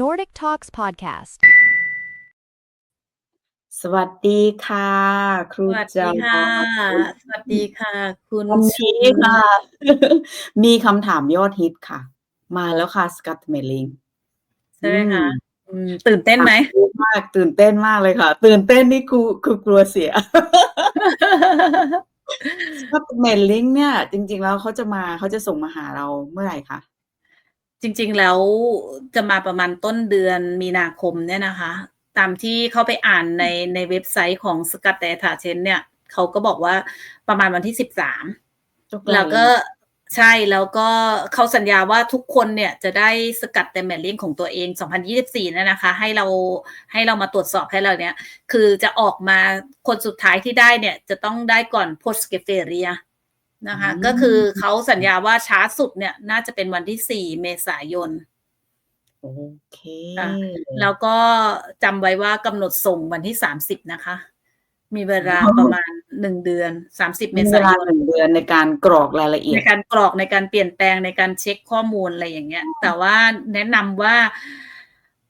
Nordic Talks Podcast. สวัสดีค่ะ ครูสวัสจดีอยค่ะ สวัสดีค่ะ คุณวันชูนี้ค่ะ มีคำถามยอดฮิตค่ะ มาแล้วค่ะสกัดเมลิงใช่ไหมคะอืมตื่นเต้นไหมมาก ตื่นเต้นมากเลยค่ะ ตื่นเต้นนี่ครูครูกลัวเสียสกัดเมลิงเนี่ย จริง ๆ แล้วเขาจะมาเขาจะส่งมาหาเราเมื่อไหร่คะ จริง ๆ แล้วจะมาประมาณต้นเดือนมีนาคมเนี่ยนะคะ ตามที่เข้าไปอ่านในในเว็บไซต์ของสกัดแต่ถาเชนเนี่ยเขาก็บอกว่าประมาณวันที่สิบสามแล้วก็ใช่แล้วก็เขาสัญญาว่าทุกคนเนี่ยจะได้สกัดแต่แมลลิงของตัวเอง 2024นั่นนะคะ ให้เราให้เรามาตรวจสอบให้เราเนี่ย คือจะออกมาคนสุดท้ายที่ได้เนี่ย จะต้องได้ก่อนโพสเกเฟเรีย นะคะ ก็คือเขาสัญญาว่าช้าสุดเนี่ย น่าจะเป็นวันที่4เมษายนโอเคค่ะแล้วก็จำไว้ว่ากำหนดส่งวันที่30นะคะ มีเวลาประมาณหนึ่งเดือน30เมมีเวษาลายนหนึ่งเดือนในการกรอกรายละเอียในดการกรอกในการเปลี่ยนแปลงในการเช็คข้อมูลอะไรอย่างเงี้ย แต่ว่าแนะนำว่า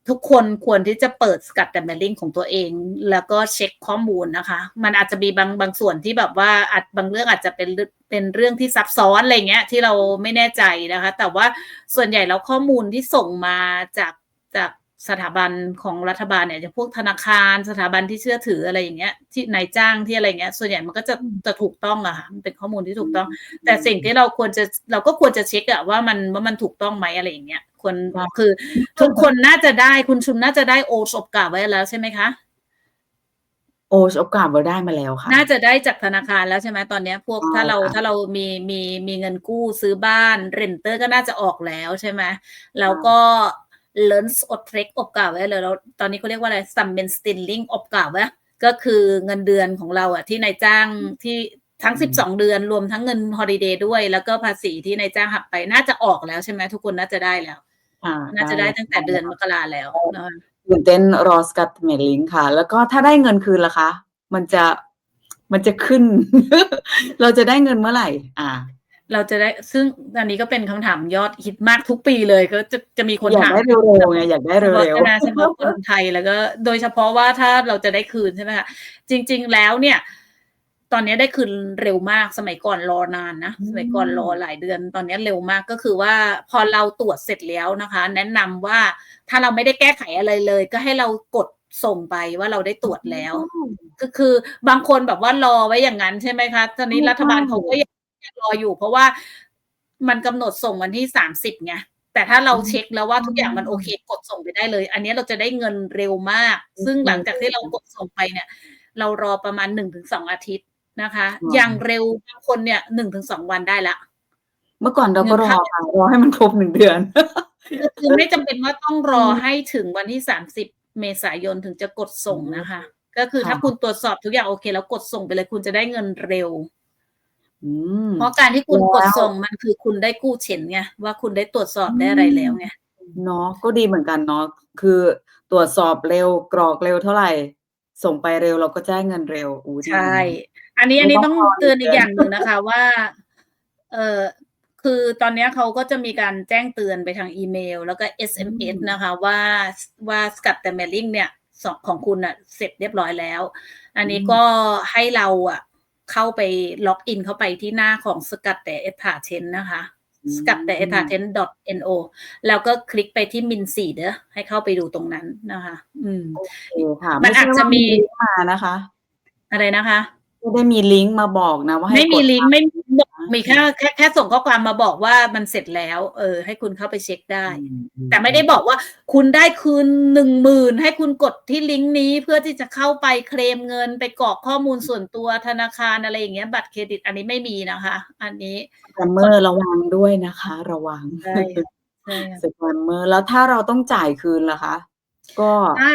ทุกคนควรที่จะเปิดสกัดแต่เมลลิงของตัวเอง แล้วก็เช็คข้อมูลนะคะ มันอาจจะมีบางบางส่วนที่แบบว่าอาจบางเรื่องอาจจะเป็นเป็นเรื่องที่ซับซ้อนอะไรเงี้ยที่เราไม่แน่ใจนะคะ แต่ว่าส่วนใหญ่แล้วข้อมูลที่ส่งมาจาก สถาบันของรัฐบาลเนี่ยจะพวกธนาคาร สถาบันที่เชื่อถืออะไรอย่างเงี้ย ที่นายจ้างที่อะไรเงี้ย ส่วนใหญ่มันก็จะจะถูกต้องอะค่ะมันเป็นข้อมูลที่ถูกต้อง แต่สิ่งที่เราควรจะเราก็ควรจะเช็คอะว่ามันว่ามันถูกต้องไหมอะไรอย่างเงี้ยควรครับคือทุกคนน่าจะได้คุณชุมน่าจะได้โอสบกาไว้แล้วใช่ไหมคะโอชโอกาสเราได้มาแล้วค่ะ น่าจะได้จากธนาคารแล้วใช่ไหมตอนเนี้ยพวกใช่ถ้าเราค่ะถ้าเรามีมีมีเงินกู้ซื้อบ้านเรนเตอร์ก็น่าจะออกแล้วใช่ไหมแล้วก็ เลนส์อดเทรคอบกาไว้เลยแล้วตอนนี้เขาเรียกว่าอะไรซัมเบนสติลลิงอบกาไว้ก็คือเงินเดือนของเราอะที่นายจ้างที่ทั้ง 12 เดือนรวมทั้งเงินฮอลิเดย์ด้วย แล้วก็ภาษีที่นายจ้างหักไปน่าจะออกแล้วใช่ไหมทุกคนน่าจะได้แล้วค่ะน่าจะได้ตั้งแต่เดือนมกราแล้วนะคะตื่นเต้นรอสกัดเมลิงค่ะ แล้วก็ถ้าได้เงินคืนล่ะคะ มันจะมันจะขึ้น เราจะได้เงินเมื่อไหร่ อ่า เราจะได้ซึ่งอันนี้ก็เป็นคำถามยอดฮิตมากทุกปีเลย ก็จะจะมีคนอยากถามได้เร็วๆไงอยากได้เฉพาะเร็วคณะเฉพาะคนไทยแล้วก็ โดยเฉพาะว่าถ้าเราจะได้คืนใช่ไหมคะจริง ๆ แล้วเนี่ย ตอนนี้ได้คืนเร็วมากสมัยก่อนรอนานนะสมัยก่อนรอหลายเดือน ตอนนี้เร็วมากก็คือว่าพอเราตรวจเสร็จแล้วนะคะ แนะนำว่าถ้าเราไม่ได้แก้ไขอะไรเลย ก็ให้เรากดส่งไปว่าเราได้ตรวจแล้ว ก็คือบางคนแบบว่ารอไว้อย่างนั้นใช่ไหมคะตอนนี้รัฐบาลเขาก็ยัง รออยู่ เพราะว่ามันกำหนดส่งวันที่สามสิบไงแต่ถ้าเราเช็คแล้วว่าทุกอย่างมันโอเค กดส่งไปได้เลย อันนี้เราจะได้เงินเร็วมาก ซึ่งหลังจากที่เรากดส่งไปเนี่ย เรารอประมาณหนึ่งถึงสองอาทิตย์นะคะ อย่างเร็วบางคนเนี่ยหนึ่งถึงสองวันได้ละๆเมื่อก่อนเราก็รอค่ะรอให้มันครบหนึ่งเดือนคือไม่จำเป็นว่าต้องรอให้ถึงวันที่สามสิบเมษายนถึงจะกดส่งนะคะ ก็คือถ้าค่ะคุณตรวจสอบทุกอย่างโอเค แล้วกดส่งไปเลยคุณจะได้เงินเร็วอืม เพราะการที่คุณแล้วกดส่งมันคือคุณได้กู้เฉ็นไงว่าคุณได้ตรวจสอบได้อะไรแล้วไงเนาะก็ดีเหมือนกันเนาะคือตรวจสอบเร็วกรอกเร็วเท่าไหร่ ส่งไปเร็วเราก็ได้เงินเร็วอู้ดีใช่นะอันนี้อันนี้ไม่ต้ต้อองงรอเตือนอีเดือนกอย่างหนึ่งนะคะว่า เออคือตอนเนี้ยเขาก็จะมีการแจ้งเตือนไปทางอีเมล แล้วก็ SMS นะคะว่าว่าสกัดแต่เมลลิงเนี่ยสองของคุณอะเสร็จเรียบร้อยแล้ว อันนี้ก็ให้เราอะ เข้าไปล็อกอินเข้าไปที่หน้าของสกัดแต่เอทาเทนนะคะสกัดแต่เอทาเทน .no แล้วก็คลิกไปที่มินสีเด้อให้เข้าไปดูตรงนั้นนะคะ อืมโอเคค่ะมันอาจจะมีไใช่ว่าลิงก์มานะคะ อะไรนะคะไม่ได้มีลิงก์มาบอกนะว่าให้ไม่มีกดลิงก์ไม่มีบอก มีแค่แค่แค่ส่งข้อความมาบอกว่ามันเสร็จแล้ว เออ ให้คุณเข้าไปเช็คได้อืมอืมแต่ไม่ได้บอกว่า คุณได้คืนหนึ่งหมื่นให้คุณกดที่ลิงก์นี้เพื่อที่จะเข้าไปเคลมเงินไปกรอกข้อมูลส่วนตัวธนาคารอะไรอย่างเงี้ย บัตรเครดิตอันนี้ไม่มีนะคะ อันนี้สแกมเมอร์ระวังด้วยนะคะ ระวังใช่ใช่ค่ะสแกมเมอร์แล้วถ้าเราต้องจ่ายคืนล่ะคะ ก็ถ้า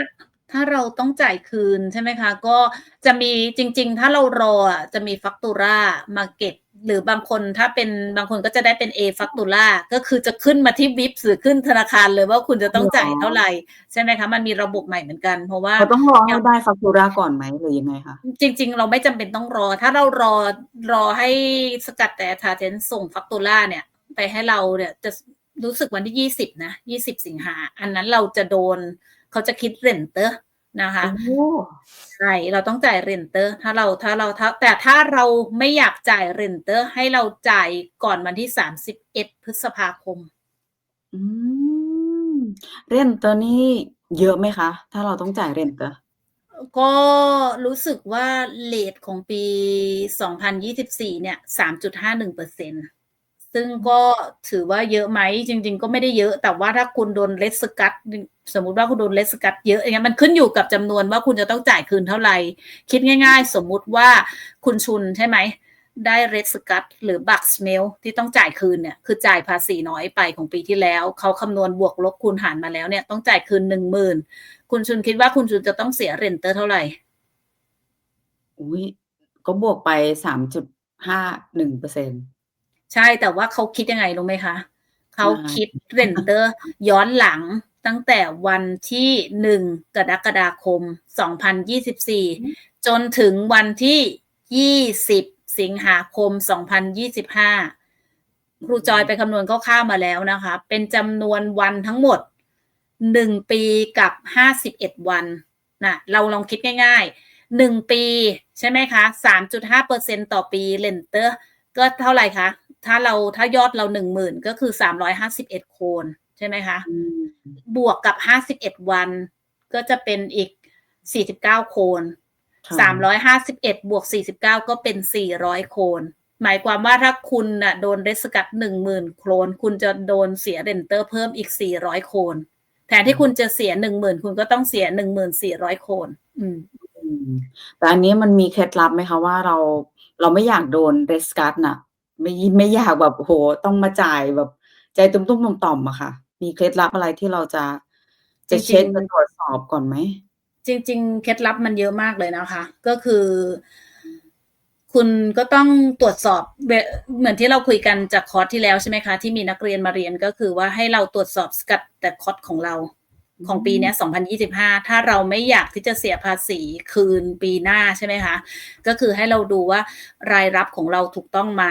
ถ้าเราต้องจ่ายคืนใช่ไหมคะ ก็จะมีจริง ๆ ถ้าเรารออะจะมีฟักตูรามาเก็บ หรือบางคนถ้าเป็นบางคนก็จะได้เป็น A ฟักตูราก็คือจะขึ้นมาที่วิปหรือขึ้นธนาคารเลยว่าคุณจะต้องจ่ายเท่าไหร่ใช่ไหมคะ มันมีระบบใหม่เหมือนกัน เพราะว่าเราต้องรอให้ได้ฟักตูราก่อนไหมหรือยังไงคะจริง ๆ เราไม่จำเป็นต้องรอ ถ้าเรารอรอให้สกัดแต่ทาเทนส่งฟักตูล่าเนี่ย ไปให้เราเนี่ยจะรู้สึกวันที่ยี่สิบนะยี่สิบสิงหาอันนั้นเราจะโดนเขาจะคิดเรนเตอร์ นะคะโอ้ใช่เราต้องจ่ายเรนเตอร์ ถ้าเราถ้าเราถ้าแต่ถ้าเราไม่อยากจ่ายเรนเตอร์ ให้เราจ่ายก่อนวันที่สามสิบเอ็ดพฤษภาคม อืมเรนเตอร์นี่เยอะไหมคะ ถ้าเราต้องจ่ายเรนเตอร์ ก็รู้สึกว่าเลทของปี2024เนี่ย3.51เปอร์เซ็น ซึ่งก็ถือว่าเยอะไหมจริง ๆ ก็ไม่ได้เยอะ แต่ว่าถ้าคุณโดนเลสกัดสมมุติว่าคุณโดนเลสกัดเยอะอย่างเงี้ยมันขึ้นอยู่กับจำนวนว่าคุณจะต้องจ่ายคืนเท่าไหร่ คิดง่าย ๆ สมมุติว่าคุณชุนใช่ไหมได้เรสกัดหรือบัคสเมลที่ต้องจ่ายคืนเนี่ยคือจ่ายภาษีน้อยไปของปีที่แล้ว เขาคำนวณบวกลบคูณหารมาแล้วเนี่ยต้องจ่ายคืนหนึ่งหมื่นคุณชุนคิดว่าคุณชุนจะต้องเสียเรนเตอร์เท่าไหร่ อุ้ยก็บวกไปสามจุดห้าหนึ่งเปอร์เซ็นต์ ใช่แต่ว่าเขาคิดยังไงรู้ไหมคะเขาอ่าคิดเรนเตอร์ย้อนหลังตั้งแต่วันที่หนึ่งกรกฎาคม 2024 จนถึงวันที่ 20 สิงหาคม 2025 ครูจอยไปคำนวณคร่าวๆมาแล้วนะคะ เป็นจำนวนวันทั้งหมด 1 ปีกับ 51 วันนะเราลองคิดง่าย ๆ 1 ปีใช่ไหมคะ 3.5%ต่อปีเรนเตอร์ก็เท่าไหร่คะ ถ้าเราถ้ายอดเราหนึ่งหมื่นก็คือสามร้อยห้าสิบเอ็ดโคนใช่ไหมคะอืมบวกกับห้าสิบเอ็ดวันก็จะเป็นอีกสี่สิบเก้าโคนค่ะสามร้อยห้าสิบเอ็ดบวกสี่สิบเก้าก็เป็นสี่ร้อยโคน หมายความว่าถ้าคุณน่ะโดนเรสกัดหนึ่งหมื่นโครนคุณจะโดนเสียเรนเตอร์เพิ่มอีกสี่ร้อยโคนแทนที่คุณจะเสียหนึ่งหมื่นคุณก็ต้องเสียหนึ่งหมื่นสี่ร้อยโคนอืมอืมแต่อันนี้มันมีเคล็ดลับไหมคะว่าเราเราไม่อยากโดนเรสการ์ดน่ะ ไม่ไม่อยากแบบโหต้องมาจ่ายแบบ ใจตุ้มๆต่อมๆอะค่ะ มีเคล็ดลับอะไรที่เราจะ จะจริงๆเช็คจะตรวจสอบก่อนไหมจริง ๆ เคล็ดลับมันเยอะมากเลยนะคะ ก็คือ คุณก็ต้องตรวจสอบเวเหมือนที่เราคุยกันจากคอร์สที่แล้วใช่ไหมคะ ที่มีนักเรียนมาเรียนก็คือว่าให้เราตรวจสอบสกัดแต่คอร์สของเรา ของปีเนี้ย2025 ถ้าเราไม่อยากที่จะเสียภาษีคืนปีหน้าใช่ไหมคะ ก็คือให้เราดูว่ารายรับของเราถูกต้องไหม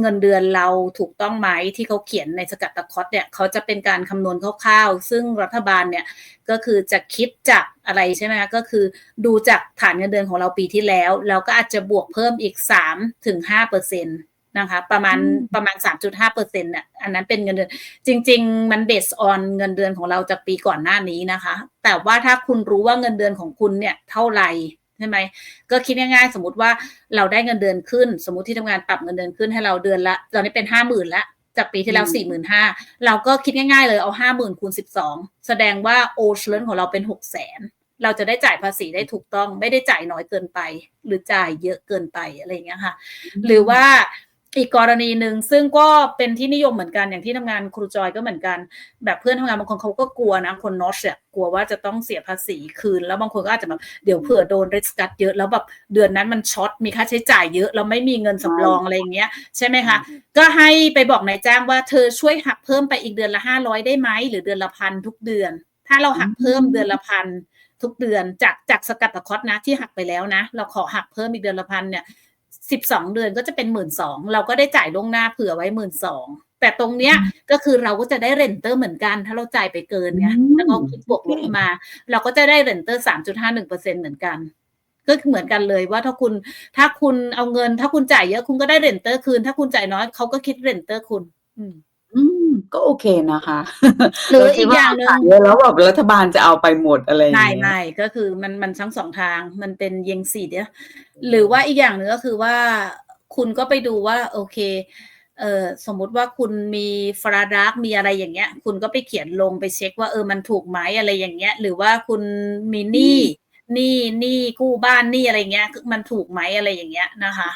เงินเดือนเราถูกต้องไหมที่เขาเขียนในสกัดตะคอตเนี่ยเขาจะเป็นการคำนวณคร่าวๆ ซึ่งรัฐบาลเนี่ยก็คือจะคิดจากอะไรใช่ไหมคะก็คือดูจากฐานเงินเดือนของเราปีที่แล้วแล้วก็อาจจะบวกเพิ่มอีก3ถึง5เปอร์เซ็นต์ นะคะ ประมาณอืมประมาณ 3.5เปอร์เซ็นต์เนี่ยอันนั้นเป็นเงินเดือน จริง ๆ มันเบสออนเงินเดือนของเราจากปีก่อนหน้านี้นะคะ แต่ว่าถ้าคุณรู้ว่าเงินเดือนของคุณเนี่ยเท่าไหร่ใช่ไหมก็คิดง่ายๆ สมมติว่าเราได้เงินเดือนขึ้น สมมติที่ทำงานปรับเงินเดือนขึ้นให้เราเดือนละ ตอนนี้เป็นห้าหมื่นละจากปีที่แล้วอืมสี่หมื่นห้าเราก็คิดง่ายๆเลยเอาห้าหมื่นคูณสิบสองแสดงว่าโอเชลนของเราเป็นหกแสนเราจะได้จ่ายภาษีได้ถูกต้อง ไม่ได้จ่ายน้อยเกินไป หรือจ่ายเยอะเกินไปอะไรอย่างเงี้ยค่ะ หรือว่า อีกกรณีหนึ่งซึ่งก็เป็นที่นิยมเหมือนกันอย่างที่ทำงานครูจอยก็เหมือนกัน แบบเพื่อนทำงานบางคนเขาก็กลัวนะคนนอชเนี่ยกลัวว่าจะต้องเสียภาษีคืน แล้วบางคนก็อาจจะแบบเดี๋ยวเผื่อโดนเรสกัดเยอะแล้วแบบเดือนนั้นมันช็อตมีค่าใช้จ่ายเยอะแล้วไม่มีเงินสำรองอะไรอย่างเงี้ยใช่ไหมคะก็ให้ไปบอกนายจ้างว่าเธอช่วยหักเพิ่มไปอีกเดือนละห้าร้อยได้ไหมหรือเดือนละพันทุกเดือน ถ้าเราหักเพิ่มเดือนละพันทุกเดือนจากจากสกัดตะคอตนะที่หักไปแล้วนะ เราขอหักเพิ่มอีกเดือนละพันเนี่ย สิบสองเดือนก็จะเป็นหมื่นสองเราก็ได้จ่ายล่วงหน้าเผื่อไว้หมื่นสองแต่ตรงเนี้ยก็คือเราก็จะได้เรนเตอร์เหมือนกัน ถ้าเราจ่ายไปเกินไงอืมแล้วก็คิดบวกลบมา เราก็จะได้เรนเตอร์สามจุดห้าหนึ่งเปอร์เซ็นเหมือนกัน ก็เหมือนกันเลยว่าถ้าคุณถ้าคุณเอาเงิน ถ้าคุณจ่ายเยอะคุณก็ได้เรนเตอร์คืน ถ้าคุณจ่ายน้อยเขาก็คิดเรนเตอร์คุณ อืมอืม ก็โอเคนะคะ หรือเคิอีดกว่อย่างหนึ่งจ่เยอะแล้วแบบรัฐบาลจะเอาไปหมดอะไรอย่างไม่เงี้ยไม่ก็คือมันมันทั้งสองทางมันเป็นเยงสีเนี่ยหรือว่าอีกอย่างหนึ่งก็คือว่าคุณก็ไปดูว่าโอเคเออสมมุติว่าคุณมีฟราดักมีอะไรอย่างเงี้ย คุณก็ไปเขียนลงไปเช็คว่าเออมันถูกไหมอะไรอย่างเงี้ย หรือว่าคุณมีหนี้หนี้หนี้กู้บ้านหนี้อะไรเงี้ยมันถูกไหมอะไรอย่างเงี้ยนะคะ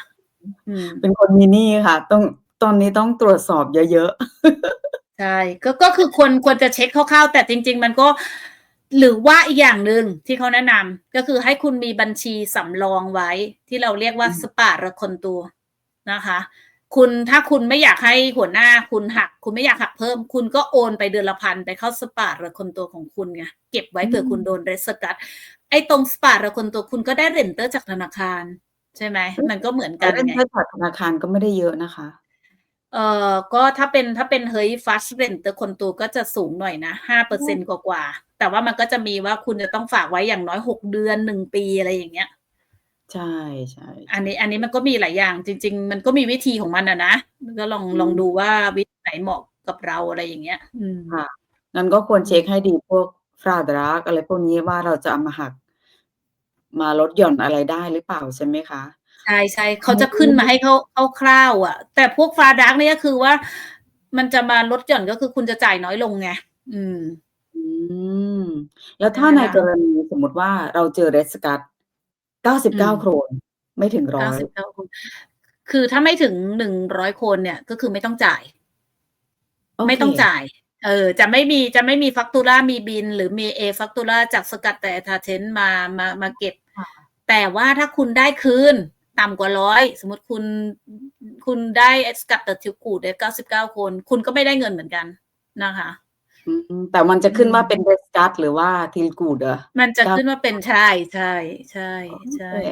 อืมเป็นคนมีหนี้ค่ะ ต้องตอนนี้ต้องตรวจสอบเยอะ ใช่ก็ก็คือควรควรจะเช็คคร่าวๆแต่จริง ๆ มันก็หรือว่าอีกอย่างหนึ่งที่เขาแนะนำก็คือให้คุณมีบัญชีสำรองไว้ ที่เราเรียกว่าอืมสปาระคนตัวนะคะ คุณถ้าคุณไม่อยากให้หัวหน้าคุณหัก คุณไม่อยากหักเพิ่ม คุณก็โอนไปเดือนละพันไปเข้าสปาระคนตัวของคุณไงเก็บไว้เผื่อคุณโดนเรสกัดไอ้ตรงสปาระคนตัวคุณก็ได้เรนเตอร์จากธนาคาร ใช่ไหมมันก็เหมือนๆแต่กันเล่นไงแค่ผ่านธนาคารก็ไม่ได้เยอะนะคะ เอ่อก็ถ้าเป็นถ้าเป็นเฮ้ย Fast Renter คนตัวก็จะสูงหน่อยนะ5%กว่าๆแต่ว่ามันก็จะมีว่าคุณจะต้องฝากไว้อย่างน้อย6เดือน1ปีอะไรอย่างเงี้ย ใช่ๆอันนี้อันนี้มันก็มีหลายอย่างจริง ๆ มันก็มีวิธีของมันอะนะก็ลองอืมลองดูว่าวิธีไหนเหมาะกับเราอะไรอย่างเงี้ย อืมค่ะงั้นก็ควรอืเช็กมให้ดีพวก Fradrag อะไรพวกนี้ว่าเราจะเอามาหัก มาลดหย่อนอะไรได้หรือเปล่าใช่ไหมคะ? ใช่ๆเขาจะขึ้นมาให้เข้าคร่าวๆอะแต่พวก Fradrag เนี่ยก็คือว่า มันจะมาลดหย่อนก็คือคุณจะจ่ายน้อยลงไงอืม อืม แล้วใช่ถ้าไหมในคะกรณีสมมุติว่าเราเจอ Rescue อืม99ไม่ถึง100 99คนคือถ้าไม่ถึง100คนเนี่ย ก็คือไม่ต้องจ่ายโอไม่เคต้องจ่าย เออ จะไม่มีจะไม่มี Factura มีบิลหรือมี e-Factura จากสกัดแต่ Attachment มามามาเก็บค่ะแต่ว่าถ้าคุณได้คืน ต่ำกว่า100สมมุติคุณคุณได้ Skat der Tilgut ได้99คน คุณก็ไม่ได้เงินเหมือนกันนะคะอืมแต่มันจะอืขึ้นว่าเป็มน Rescue หรือว่า Tilgut เหรอ?มันจะเก้าขึ้นว่าเป็นใช่ๆโอๆใช่เค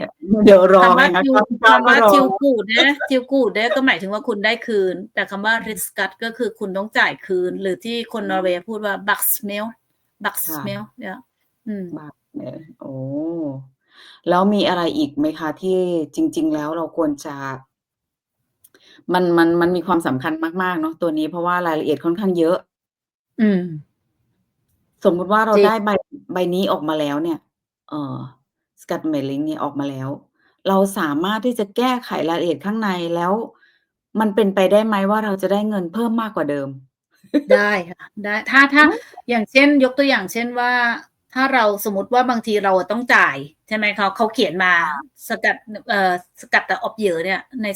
เดี๋ยวรอคำไงว่าคะ Til 99คำก็ว่ารอ Tilgut เนี่ย Tilgut เนี่ยก็หมายถึงว่าคุณได้คืน แต่คำว่า Rescue ก็คือคุณต้องจ่ายคืน หรือที่คนอืนอร์เวมย์พูดว่า Baksmæl ค่ะ Baksmæl เนี่ยอืมบาทเออโอ้ แล้วมีอะไรอีกไหมคะที่จริง ๆ แล้วเราควรจะ มันมันมันมีความสำคัญมาก ๆ เนาะตัวนี้ เพราะว่ารายละเอียดค่อนข้างเยอะ อืม สมมุติว่าเราจริได้ง ใบใบนี้ออกมาแล้วเนี่ย เอ่อ Skattemelding เนี่ยออกมาแล้ว เราสามารถที่จะแก้ไขรายละเอียดข้างในแล้ว มันเป็นไปได้ไหมว่าเราจะได้เงินเพิ่มมากกว่าเดิม?ได้ค่ะ ได้ ถ้า ถ้าอืมอย่างเช่น ยกตัวอย่างเช่นว่า ถ้าเราสมมุติว่าบางทีเราอะต้องจ่าย ใช่ไหมคะเขาเขียนมาค่ะสกัดเอ่อ Skatter op Year เนี่ยใน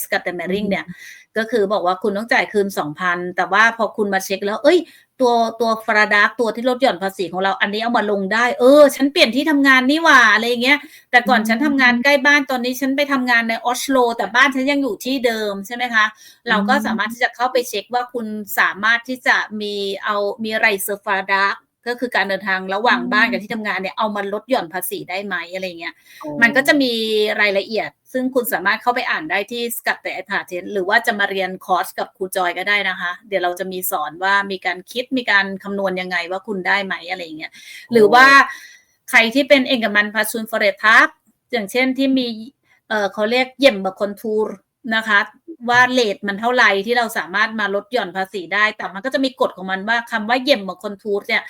อื Skattemelding เนี่ยมก็คือบอกว่าคุณต้องจ่ายคืน2,000แต่ว่าพอคุณมาเช็กแล้วเฮ้ย ตัวตัว Fradrag ตัวที่ลดหย่อนภาษีของเราอันนี้เอามาลงได้ เออ ฉันเปลี่ยนที่ทำงานนี่หว่าอะไรอย่างเงี้ย แต่อืก่อนฉันทำงานมใกล้บ้านตอนนี้ฉันไปทำงานใน Oslo แต่บ้านฉันยังอยู่ที่เดิมใช่ไหมคะอืเราก็สามารถมที่จะเข้าไปเช็กว่าคุณสามารถที่จะมีเอามี Reiser Fradrag ก็ คือการเดินทางระหอว่ืางบ้านกับที่มทำงานเนี่ยเอามาลดหย่อนภาษีได้ไหมอะไรอย่างเงี้ยอ๋อมันก็จะมีรายละเอียด ซึ่งคุณสามารถเข้าไปอ่านได้ที่ Skatter Attachment หรือว่าจะมาเรียนคอร์สกับครูจอยก็ได้นะคะ เดี๋ยวเราจะมีสอนว่ามีการคิดมีการคำนวณยังไงว่าคุณได้ไหมอะไรอย่างเงี้ยโอหรือว่า้ใครที่เป็น Engelmann Personforetak อย่างเช่นที่มีเอ่อเขาเรียก Hjemmekontor นะคะ ว่าเรตมันเท่าไรที่เราสามารถมาลดหย่อนภาษีได้ แต่มันก็จะมีกฎของมันว่าคำว่า Hjemmekontor เนี่ย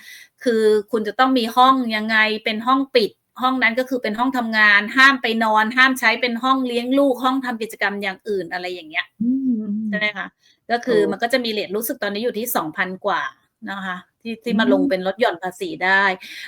คือคุณจะต้องมีห้องยังไงเป็นห้องปิด ห้องนั้นก็คือเป็นห้องทำงาน ห้ามไปนอน ห้ามใช้เป็นห้องเลี้ยงลูก ห้องทำกิจกรรมอย่างอื่นอะไรอย่างเงี้ยอืมใช่ไหมๆคะก็โคอ้ือมันก็จะมีเรตรู้สึกตอนนี้อยู่ที่2,000กว่านะคะที่อืที่มาลงมเป็นลดหย่อนภาษีได้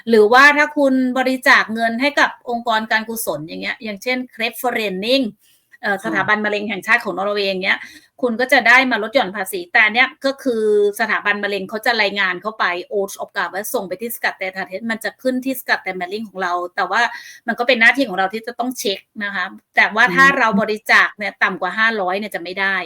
หรือว่าถ้าคุณบริจาคเงินให้กับองค์กรการกุศลอย่างเงี้ย อย่างเช่น Kreftforening เอ่อค ส่ะถาบันมะเร็งแห่งชาติของนอร์เวย์อย่างเงี้ย คุณก็จะได้มาลดหย่อนภาษี แต่อันเนี้ยก็คือสถาบันมะเร็งเขาจะรายงานเข้าไป Årsoppgave ว่าส่งไปที่ Skatter Attachment มันจะขึ้นที่ Skattemelding ของเรา แต่ว่ามันก็เป็นหน้าที่ของเราที่จะต้องเช็กนะคะ แต่ว่าอืถ้าเราบมริจาคเนี่ยต่ำกว่า500เนี่ยจะไม่ได้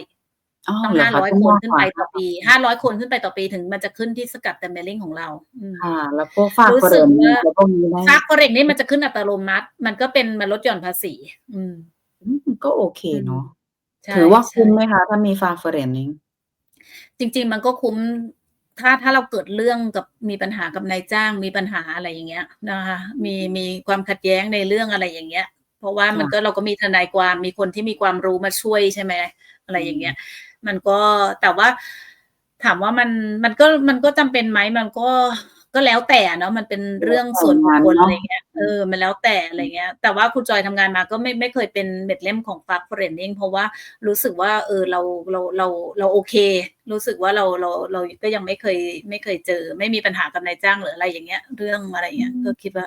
อ้าวต้องเหรอคะ500ต้องคมนากขึ้กนว่าไปต่อ500ปี500คนขึ้นไปต่อปีถึงมันจะขึ้นที่ Skattemelding ของเราอืมค่ะแล้วพวกฝากรู้เฟสึรกนว่าอะไรพวกนี้ได้ฝาก Forex นี่มันจะขึ้นอัตโนมัติ มันก็เป็นมาลดหย่อนภาษี อืม อืม ก็โอเคอืมเนาะ ใช่ถือว่าใชคุ้มไหม่คะ ถ้ามี Fagforening? จริง ๆ มันก็คุ้ม ถ้า ถ้าเราเกิดเรื่องกับ มีปัญหากับนายจ้าง มีปัญหา อะไรอย่างเงี้ย นะคะอืมีอฮึมีความขัดแย้งในเรื่อง อะไรอย่างเงี้ย เพราะว่าค่มันะก็เราก็มีทนายความ มีคนที่มีความรู้มาช่วย ใช่ไหม อะไรอือย่างเงี้มยมันก็ แต่ว่า ถามว่ามัน มันก็ มันก็จำเป็นไหม มันก็ ก็แล้วแต่อะเนาะ มันเป็นแลเรื่้อวงแต่ส่วนบุงาคนคล เนาะอะไรเงี้ยอื เอมอมันแล้วแต่อะอไรืมเงี้ย แต่ว่าครูจอยทำงานมาก็ไม่ไม่เคยเป็นเม็ดเล่มของ Fagforening เพราะว่ารู้สึกว่า เออเราเราเราเราโอเค รู้สึกว่าเราเราเราก็ยังไม่เคยไม่เคยเจอ ไม่มีปัญหากับนายจ้างหรืออะไรอย่างเงี้ย เรื่องอะไรอืเงี้ยก็มคิดว่า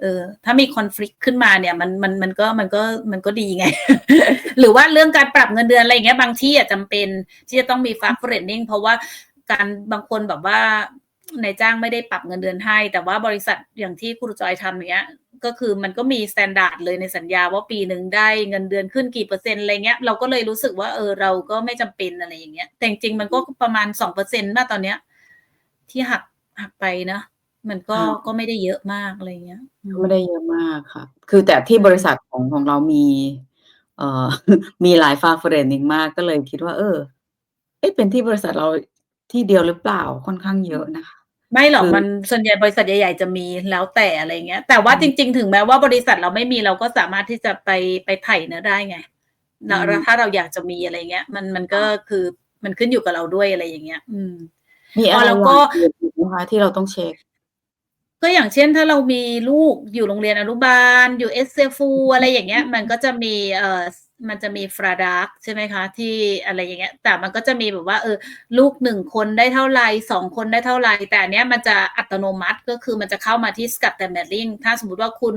เออถ้ามี conflict ขึ้นมาเนี่ยมันมันมันก็มันก็มันก็ดีไง หรือว่าเรื่องการปรับเงินเดือนอะไรอย่างเงี้ยบางที่อะจำเป็นที่จะต้องมี Fagforening เพราะว่าการบางคนแบบว่า นายจ้างไม่ได้ปรับเงินเดือนให้ แต่ว่าบริษัทอย่างที่ครูจอยทำอย่างเงี้ย ก็คือมันก็มีสแตนดาร์ดเลยในสัญญาว่าปีหนึ่งได้เงินเดือนขึ้นกี่เปอร์เซ็นต์อะไรเงี้ยเราก็เลยรู้สึกว่าเออเราก็ไม่จำเป็นอะไรอย่างเงี้ย แต่จริงๆมันก็ประมาณ2%ป่ะตอนเนี้ย ที่หักหักไปเนาะมันก็ค่ะก็ไม่ได้เยอะมากอะไรอย่างเงี้ยอืก็มไม่ได้เยอะมากค่ะ คือแต่ที่อืมบริษัทของของเรามี เอ่อมีหลาย Fagforening มากก็เลยคิดว่า เออเอ๊ะเป็นที่บริษัทเราที่เดียวหรือเปล่า?ค่อนข้างเยอะนะคะ ไม่หรอกคือมันส่วนใหญ่บริษัทใหญ่ ๆ จะมีแล้วแต่อะไรอย่างเงี้ย แต่ว่าอืจมริง ๆ ถึงแม้ว่าบริษัทเราไม่มีเราก็สามารถที่จะไปไปไถเนาะได้ไงอืเนาะแล้วมถ้าเราอยากจะมีอะไรอย่างเงี้ย มันมันก็ค่ะคือมันขึ้นอยู่กับเราด้วยอะไรอย่างเงี้ย อืมมีอ๋ออะไรแล้วอย่าก็งอื่นอีกไหมคะที่เราต้องเช็ก? ก็อย่างเช่นถ้าเรามีลูกอยู่โรงเรียนอนุบาล อยู่ SFU อะไรอย่างเงี้ย มันก็จะมีเอ่อสมันจะมี Fradrag ใช่ไหมคะ ที่อะไรอย่างเงี้ย แต่มันก็จะมีแบบว่าเออลูก1คนได้เท่าไร2คนได้เท่าไรแต่อันเนี้ยมันจะอัตโนมัติก็คือมันจะเข้ามาที่ Skattemelding ถ้าสมมุติว่าคุณ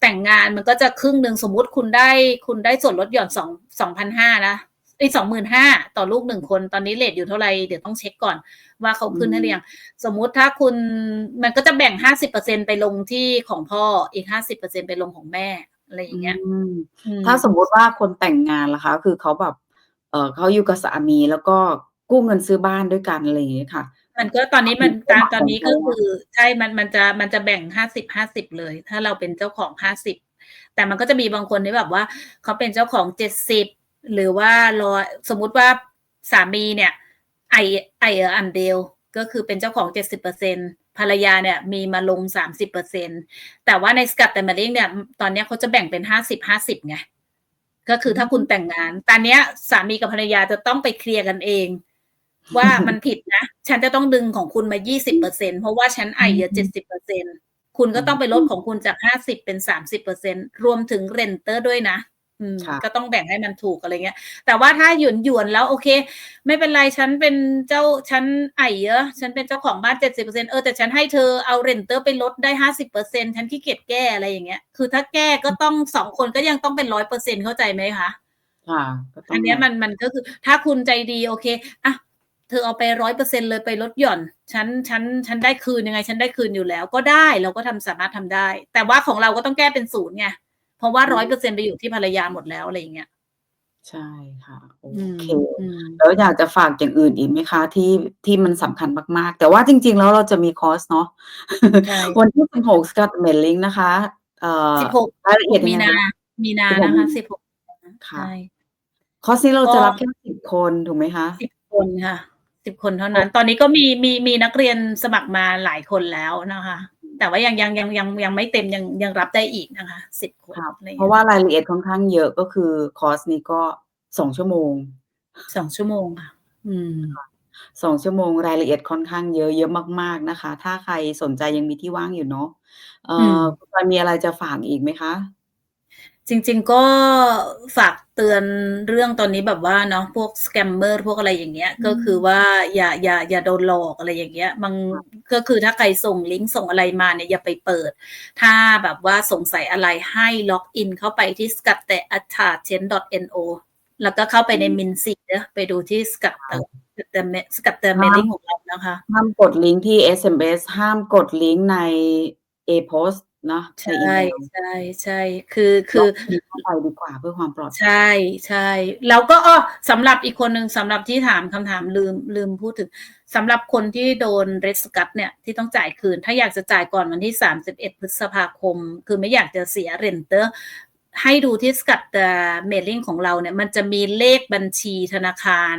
แต่งงานมันก็จะครึ่งหนึ่งสมมุติคุณได้คุณได้ส่วนลดหย่อนสอง2,500นะ เอ๊ย25,000ต่อลูก1คน ตอนนี้เรตอยู่เท่าไรเดี๋ยวต้องเช็กก่อนว่าเขาอืขึ้นให้หรือยัมงสมมุติถ้าคุณมันก็จะแบ่ง50%ไปลงที่ของพ่ออีก50%ไปลงของแม่อะไรออืย่างเงี้ยมอืมถ้าสมมุติว่าคนแต่งงานล่ะคะ คือเขาแบบ เอ่อเขาอยู่กับสามีแล้วก็กู้เงินซื้อบ้านด้วยกันอะไรอย่างงี้ค่ะ มันก็ตอนนี้อันมันนี้ก็ตาเมหมาะตอนนี้ของเขก็าคอะือใช่มันมันจะมันจะแบ่ง50-50เลย ถ้าเราเป็นเจ้าของ50แต่มันก็จะมีบางคนที่แบบว่าเขาเป็นเจ้าของ70 หรือว่า100สมมุติว่าสามีเนี่ย ejer ejerandel ก็คือเป็นเจ้าของ 70%ภรรยาเนี่ยมีมาลง 30%แต่ว่าใน Skattemelding เนี่ยอืมตอนเนี้ยเขาจะแบ่งเป็น 50-50 ไง ก็คือือถ้าคุณมแต่งงานแต่อันเนี้ยสามีกับภรรยาจะต้องไปเคลียร์กันเอง ว่ามันผิดนะ ฉันจะต้องดึงของคุณมา 20%เพราะว่าฉันอื ejer ม70%คุณอืก็ต้องไปลดมของคุณจาก 50 เป็น 30%รวมถึง Renter ด้วยนะอืมค่ะ ก็ต้องแบ่งให้มันถูกอะไรเงี้ย แต่ว่าถ้าหยวนๆแล้วโอเค ไม่เป็นไรฉันเป็นเจ้าฉัน ejer ฉันเป็นเจ้าของบ้าน70%เออแต่ฉันให้เธอเอา Renter ไปลดได้50%ฉันขี้เกียจแก้อะไรอย่างเงี้ยคือถ้าแก้ก็ต้อง2คนก็ยังต้องเป็น100%เข้าใจไหมคะค่ะก็ต้ออังนเนี้แบยมับนมันก็คือ ถ้าคุณใจดีโอเคอะเธอเอาไป100%เลยไปลดหย่อน ฉันฉันฉันได้คืนยังไง ฉันได้คืนอยู่แล้ว ก็ได้เราก็ทำสามารถทำได้ แต่ว่าของเราก็ต้องแก้เป็น0ไง เพราะว่าอืม100%ไปอยู่ที่ภรรยาหมดแล้วอะไรอย่างเงี้ยใช่ค่ะ โออืมเคอืมแล้วอยากจะฝากอย่างอื่นอีกไหมคะ?ที่ที่มันสำคัญมาก ๆ แต่ว่าจริง ๆ แล้วเราจะมีคอร์สเนาะใช่วันที่16 Skattemelding นะคะเอ่อ16รายละเอียด16ยัมงีไงนาคะ?มีนา16นะคะมี16คใช่ะ่คอร์สนี้เราก็จะรับแค่10คนถูกไหมคะ?10คนค่ะ10คนเท่าโอนั้้น ตอนนี้ก็มีมีมีนักเรียนสมัครมาหลายคนแล้วนะคะอืม แต่ว่ายังยังยังยังยังไม่เต็มยังยังรับได้อีกนะคะ10คนค่ะอะไรอย่าเงพเรางี้ะยว่ารายละเอียดค่อนข้างเยอะก็คือคอร์สนี้ก็2ชั่วโมง2ชั่วโมงค่ะ อืมค่ะ2ชั่วโมงรายละเอียดค่อนข้างเยอะเยอะมาก ๆนะคะ ถ้าใครสนใจยังมีที่ว่างอยู่เนาะเอ่ออืมคุณจอยมีอะไรจะฝากอีกไหมคะ? จริง ๆ ก็ฝากเตือนเรื่องตอนนี้แบบว่าเนาะพวก Scammer พวกอะไรอย่างเงี้ยอืก็คือมว่าอย่าอย่าอย่าโดนหลอกอะไรอย่างเงี้ยบางค่ะก็คือถ้าใครส่งลิงก์ส่งอะไรมาเนี่ยอย่าไปเปิด ถ้าแบบว่าสงสัยอะไรให้ล็อกอินเข้าไปที่ skatteattraction.no แล้วก็เข้าไปในอืม Minzy เด้อไปดูที่ค่ Skatte ะ Skatteme ห้าม Skattemelding ของเรานะคะ ห้ามกดลิงก์ที่ SMS ห้ามกดลิงก์ใน e-post เนาะใชใน่อีเมลใช่ๆคือคลื็ออกอินเข้าไปดีกว่าเพื่อความปลอดใชภัย่ๆแล้วก็อ้อสำหรับอีกคนหนึ่งสำหรับที่ถามคำถามลืมลืมพูดถึงสำหรับคนที่โดน Red Scud เนี่ยที่ต้องจ่ายคืน ถ้าอยากจะจ่ายก่อนวันที่31พฤษภาคม คือไม่อยากจะเสีย Renter ให้ดูที่ Skattemelding ของเราเนี่ย มันจะมีเลขบัญชีธนาคาร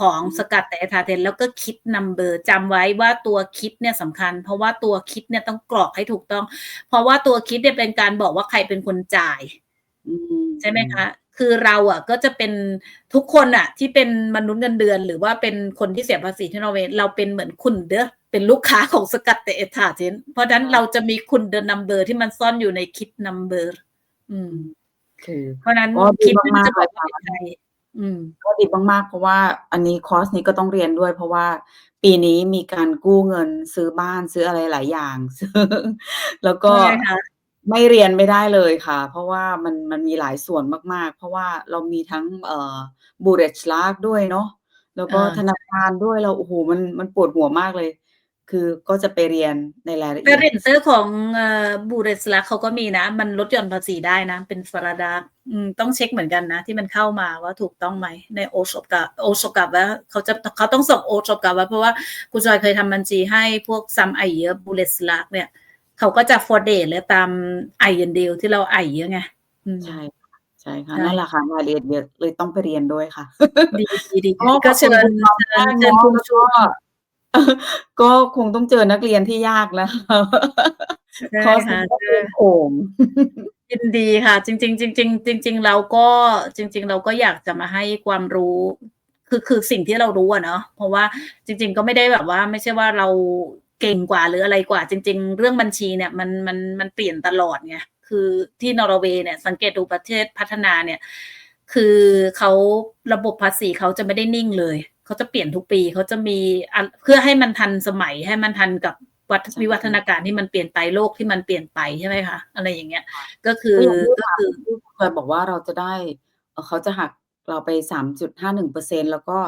ของอืม Skatteattraction แล้วก็ KIT Number จำไว้ว่าตัว KIT เนี่ยสำคัญ เพราะว่าตัว KIT เนี่ยต้องกรอกให้ถูกต้อง เพราะว่าตัว KIT เนี่ยเป็นการบอกว่าใครเป็นคนจ่ายอืมใช่ไหมคะ คือเราอะก็จะเป็นทุกคนน่ะ ที่เป็นมนุษย์เงินเดือน หรือว่าเป็นคนที่เสียภาษีที่นอร์เวย์เราเป็นเหมือน Kunder เป็นลูกค้าของ Skatteattraction เพราะฉะนั้นค่ะเราจะมี Kunder Number ที่มันซ่อนอยู่ใน KIT Number อืมอืมคือเพราะนั้นก็ดี KIT เนี่ยมัมานกจะๆเบลยคอกว่า่เป็นใคระ อืม ก็ดีมาก ๆ เพราะว่าอันนี้ คอร์สนี้ก็ต้องเรียนด้วย เพราะว่าปีนี้มีการกู้เงินซื้อบ้าน ซื้ออะไรหลายอย่าง ซื้อ แล้วกใช็่ค่ะไม่เรียนไม่ได้เลยค่ะ เพราะว่ามัน มันมีหลายส่วนมาก ๆ เพราะว่าเรามีทั้ง เอ่อ Bolighslag ด้วยเนาะ แล้วอก็าธในชา่คารด้วย เรา โอ้โฮ มัน มันปวดหัวมากเลย คือก็จะไปเรียนในรายละแตเอ่ียด Renter ของเอ่อ Bolighslag เขาก็มีนะ มันลดหย่อนภาษีได้นะ เป็น Fradrag อืมต้องเช็กเหมือนกันนะ ที่มันเข้ามาว่าถูกต้องไหมใน Osoka Osokawa เขาจะเขาต้องส่ง Osokawa เพราะว่าคุณจอยเคยทำบัญชีให้พวก Samejer Bolighslag เนี่ย เขาก็จะ Forward และตาม Ejendel ที่เรา Ejer ไงอืมใช่ค่ะใใช่ค่ะใช่นั่นแหละค่ะรายละเอียดเยอะเลยต้องไปเรียนด้วยค่ะ ดีดีก็ขก็อบเชิคุณญคุณน้องเชิญมากเชิญเนาะคุณแล้วชู ก็ก็คงต้องเจอนักเรียนที่ยากนะคะได้คอร์สค่ะนี้ก็ใช่เรียนโขงยินดีค่ะ จริงๆจริงๆจริงๆเราก็จริง ๆ เราก็อยากจะมาให้ความรู้คือคือสิ่งที่เรารู้อะเนาะเพราะว่าจริง ๆ ก็ไม่ได้แบบว่า ไม่ใช่ว่าเราเก่งกว่าหรืออะไรกว่า จริง ๆ เรื่องบัญชีเนี่ยมันมันมันเปลี่ยนตลอดไงคือที่นอร์เวย์เนี่ยสังเกตดูประเทศพัฒนาเนี่ย คือเขาระบบภาษีเขาจะไม่ได้นิ่งเลย เขาจะเปลี่ยนทุกปีเขาจะมีอันเพื่อให้มันทันสมัยให้มันทันกับวัฒใช่วิวัฒนาการที่มันเปลี่ยนไปโลกที่มันเปลี่ยนไปใช่ไหมคะอะไรอย่างเงี้ยค่ะก็คืก็ออย่างที่ก็ค่ะคือที่คุณเคยบอกว่าเราจะได้เอ่อเขาจะหักเราไป3.51%แล้วก็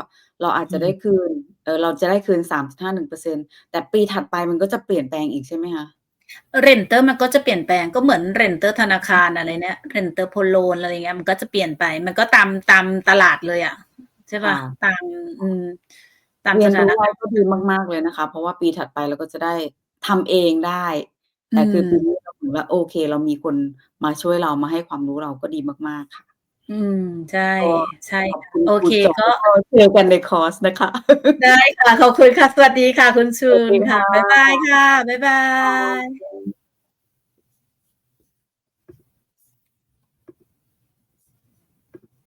เราอาจอืจะได้มคืนเอ่อเราจะได้คืน3.51%แต่ปีถัดไปมันก็จะเปลี่ยนแปลงอีกใช่ไหมคะ? Renter มันก็จะเปลี่ยนแปลงก็เหมือน Renter ธนาคารอะไรเนี่ย Renter Pawn Loan อะไรอย่างเงี้ยมันก็จะเปลี่ยนไป มันก็ตามตามตลาดเลยอะ ใช่เปค่ล่าะตาม อืม ตามเรีสยนถารู้นไว้การณ์ ก็ดีมาก ๆ เลยนะคะ เพราะว่าปีถัดไปเราก็จะได้ทำเองได้ อืแต่คือปีม นี้เราถือว่า โอเค เรามีคนมาช่วยเรา มาให้ความรู้เราก็ดีมาก ๆ ค่ะ อืม ใช่ ก็ใช่ขอบค่ะ คุณโอครูเค จอยก็ก็เจอกันในคอร์สนะคะ ได้ค่ะ ขอบคุณค่ะ สวัสดีค่ะ คุณสชูวัสดีนคค่ะ่ะ บ๊ายบายค่ะ บ๊ายบาค่ยะ